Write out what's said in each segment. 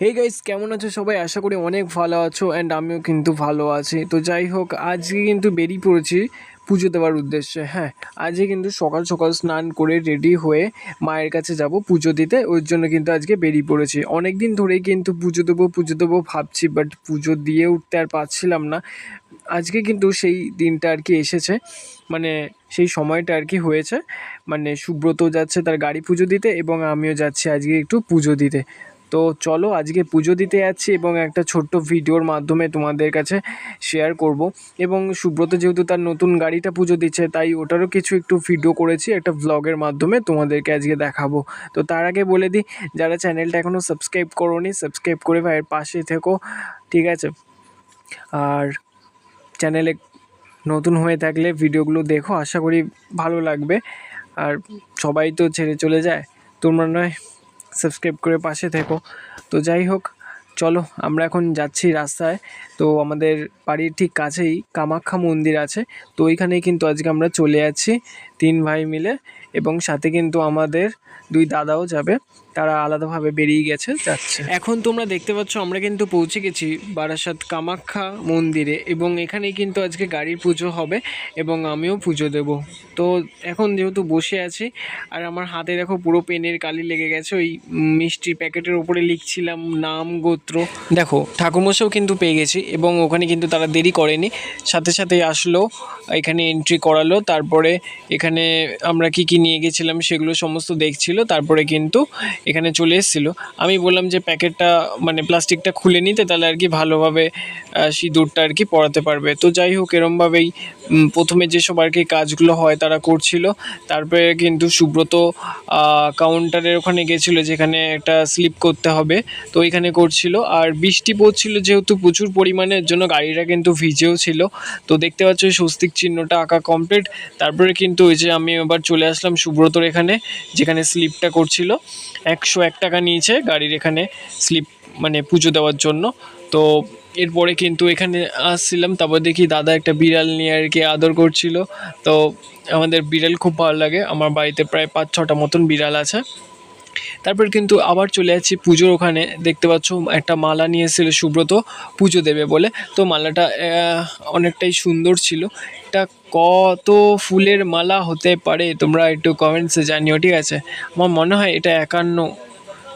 Hey guys কেমন আছো সবাই? আশা করি অনেক ভালো আছো অ্যান্ড আমিও কিন্তু ভালো আছি। তো যাই হোক, আজকে কিন্তু বেরিয়ে পড়েছি পুজো দেওয়ার উদ্দেশ্যে। হ্যাঁ আজকে কিন্তু সকাল সকাল স্নান করে রেডি হয়ে মায়ের কাছে যাব পুজো দিতে। ওর জন্য কিন্তু আজকে বেরিয়ে পড়েছি। অনেক দিন ধরেই কিন্তু পুজো দেবো পুজো দেবো ভাবছি বাট পুজো দিয়ে উঠতে আর পারছিলাম না। আজকে কিন্তু সেই দিনটা আর কি এসেছে। মানে সেই সময়টা আর কি হয়েছে। মানে সুব্রত যাচ্ছে তার গাড়ি পুজো দিতে এবং আমিও যাচ্ছি আজকে একটু পুজো দিতে। তো চলো আজকে পুজো দিতে যাচ্ছি এবং একটা ছোট্ট ভিডিওর মাধ্যমে তোমাদের কাছে শেয়ার করব। এবং সুব্রত যেহেতু তার নতুন গাড়িটা পুজো দিচ্ছে, তাই ওটারও কিছু একটু ভিডিও করেছি, একটা ভ্লগের মাধ্যমে তোমাদেরকে আজকে দেখাবো। তো তার আগে বলে দিই, যারা চ্যানেলটা এখনও সাবস্ক্রাইব করোনি সাবস্ক্রাইব করে ভাইয়ের পাশে থেকো, ঠিক আছে? আর চ্যানেলে নতুন হয়ে থাকলে ভিডিওগুলো দেখো, আশা করি ভালো লাগবে। আর সবাই তো ছেড়ে চলে যায়, তোমরা নয়। সাবস্ক্রাইব করে পাশে থেকো। তো যাই হোক, চলো আমরা এখন যাচ্ছি রাস্তায়। তো আমাদের বাড়ির ঠিক কাছেই কামাখ্যা মন্দির আছে। তো ওইখানেই কিন্তু আজকে আমরা চলে যাচ্ছি। তিন ভাই মিলে এবং সাথে কিন্তু আমাদের দুই দাদাও যাবে। তারা আলাদাভাবে বেরিয়ে গেছে, যাচ্ছে। এখন তোমরা দেখতে পাচ্ছ, আমরা কিন্তু পৌঁছে গেছি বারাসাত কামাখ্যা মন্দিরে এবং এখানেই কিন্তু আজকে গাড়ির পুজো হবে এবং আমিও পুজো দেব। তো এখন যেহেতু বসে আছি, আর আমার হাতে দেখো পুরো পেনের কালি লেগে গেছে, ওই মিষ্টি প্যাকেটের উপরে লিখছিলাম নাম, গোত্র। দেখো ঠাকুরমশাও কিন্তু পেয়ে গেছি এবং ওখানে কিন্তু তারা দেরি করেনি। সাথে সাথে আসলো, এখানে এন্ট্রি করালো, তারপরে এখানে আমরা কি কি নিয়ে গেছিলাম সেগুলো সমস্ত দেখছিল, তারপরে কিন্তু এখানে চলে এসেছিল। আমি বললাম যে প্যাকেটটা মানে প্লাস্টিকটা খুলে নিতে, তাহলে আর কি ভালোভাবে সিঁদুরটা আর কি পরাতে পারবে। তো যাই হোক, এরমভাবেই প্রথমে যেসব আর কি কাজগুলো হয় তারা করছিল। তারপরে কিন্তু সুব্রত কাউন্টারের ওখানে গেছিল, যেখানে একটা স্লিপ করতে হবে। তো ওইখানে করছিল। আর বৃষ্টি পড়ছিল যেহেতু প্রচুর পরিমাণে, এর জন্য গাড়িটা কিন্তু ভিজেও ছিল। তো দেখতে পাচ্ছ, স্বস্তিক চিহ্নটা আঁকা কমপ্লিট তারপরে কিন্তু ওই যে আমি এবার চলে আসলাম সুব্রতর এখানে, যেখানে স্লিপটা করছিল। একশো এক টাকা নিয়েছে গাড়ির এখানে স্লিপ মানে পুজো দেওয়ার জন্য। তো এরপরে কিন্তু এখানে আসছিলাম, তারপর দেখি দাদা একটা বিড়াল নিয়ে আর কি আদর করছিল। তো আমাদের বিড়াল খুব ভালো লাগে, আমার বাড়িতে প্রায় পাঁচ ছটা মতন বিড়াল আছে। তারপর কিন্তু আবার চলে যাচ্ছি পুজোর ওখানে। দেখতে পাচ্ছ, একটা মালা নিয়ে এসেছিল সুব্রত, পুজো দেবে বলে। তো মালাটা অনেকটাই সুন্দর ছিল। এটা কত ফুলের মালা হতে পারে তোমরা একটু কমেন্টসে জানিও, ঠিক আছে? আমার মনে হয় এটা একান্ন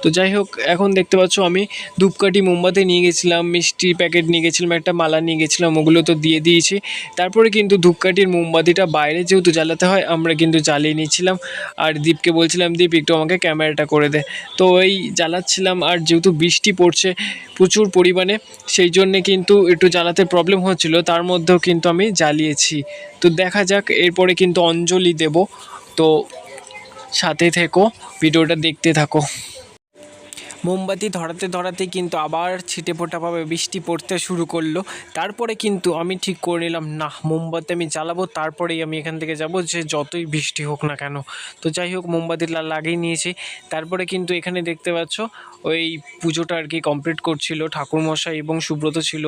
তো যাই হোক, এখন দেখতে পাচ্ছ আমি ধূপকাঠি মোমবাতি নিয়ে গেছিলাম, মিষ্টি প্যাকেট নিয়ে গেছিলাম, একটা মালা নিয়ে গেছিলাম, ওগুলো তো দিয়ে দিয়েছি। তারপরে কিন্তু ধূপকাঠির মোমবাতিটা বাইরে যেহেতু জ্বালাতে হয়, আমরা কিন্তু জ্বালিয়ে নিয়েছিলাম আর দীপকে বলছিলাম, দীপ, একটু আমাকে ক্যামেরাটা করে দে। তো এই জ্বালাচ্ছিলাম, আর যেহেতু বৃষ্টি পড়ছে প্রচুর পরিমাণে, সেই জন্যে কিন্তু একটু জ্বালাতে প্রবলেম হচ্ছিল, তার মধ্যেও কিন্তু আমি জ্বালিয়েছি। তো দেখা যাক, এরপরে কিন্তু অঞ্জলি দেব। তো সাথে থেকো, ভিডিওটা দেখতে থাকো। মোমবাতি ধরাতে ধরাতে কিন্তু আবার ছিটে ফোটাভাবে বৃষ্টি পড়তে শুরু করল। তারপরে কিন্তু আমি ঠিক করে নিলাম, না, মোমবাতি আমি জ্বালাবো, তারপরেই আমি এখান থেকে যাব, যে যতই বৃষ্টি হোক না কেন। তো যাই হোক, মোমবাতি লাগিয়ে নিয়েছি। তারপরে কিন্তু এখানে দেখতে পাচ্ছ, ওই পুজোটা আর কি কমপ্লিট করছিল। ঠাকুরমশাই এবং সুব্রত ছিল,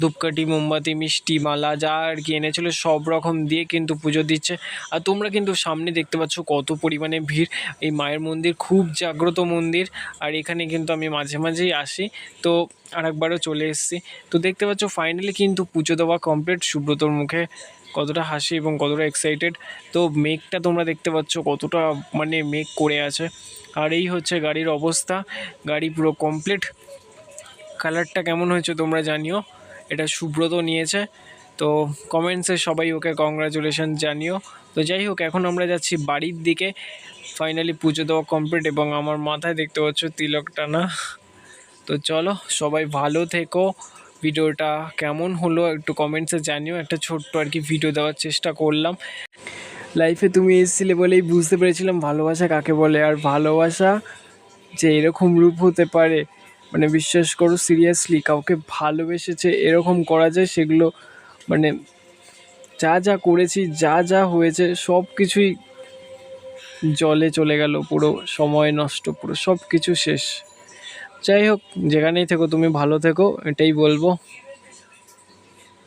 ধূপকাঠি, মোমবাতি, মিষ্টি মালা যা আর কি এনেছিল, সব রকম দিয়ে কিন্তু পুজো দিচ্ছে। আর তোমরা কিন্তু সামনে দেখতে পাচ্ছ কত পরিমাণে ভিড়। এই মায়ের মন্দির খুব জাগ্রত মন্দির। আর এখানে কিন্তু আমি মাঝে মাঝেই আসি। তো আরেকবারও চলে এসেছি। তো দেখতে পাচ্ছ ফাইনালি কিন্তু পুজো দেওয়া কমপ্লিট সুব্রতর মুখে কতটা হাসি এবং কতটা এক্সাইটেড তো মেঘটা তোমরা দেখতে পাচ্ছ কতটা মানে মেঘ করে আছে। আর এই হচ্ছে গাড়ির অবস্থা। গাড়ি পুরো কমপ্লিট কালারটা কেমন হয়েছে তোমরা জানিও। এটা সুব্রত নিয়েছে। তো কমেন্টসে সবাই ওকে কংগ্রাচুলেশন জানিও। তো যাই হোক এখন আমরা যাচ্ছি বাড়ির দিকে। ফাইনালি পুজো দেওয়া কমপ্লিট এবং আমার মাথায় দেখতে পাচ্ছ তিলক টানা। তো চলো, সবাই ভালো থেকো। ভিডিওটা কেমন হলো একটু কমেন্টসে জানিও। একটা ছোট্ট আর কি ভিডিও দেওয়ার চেষ্টা করলাম। লাইফে তুমি এসেছিলে বলেই বুঝতে পেরেছিলাম ভালোবাসা কাকে বলে। আর ভালোবাসা যে এরকম রূপ হতে পারে মানে বিশ্বাস করো সিরিয়াসলি কাউকে ভালোবেসেছে এরকম করা যায়, সেগুলো মানে যা যা করেছি, যা যা হয়েছে সব কিছুই জলে চলে গেল পুরো, সময় নষ্ট, পুরো সব কিছু শেষ। যাই হোক, যেখানেই থেকো, তুমি ভালো থেকো, এটাই বলব।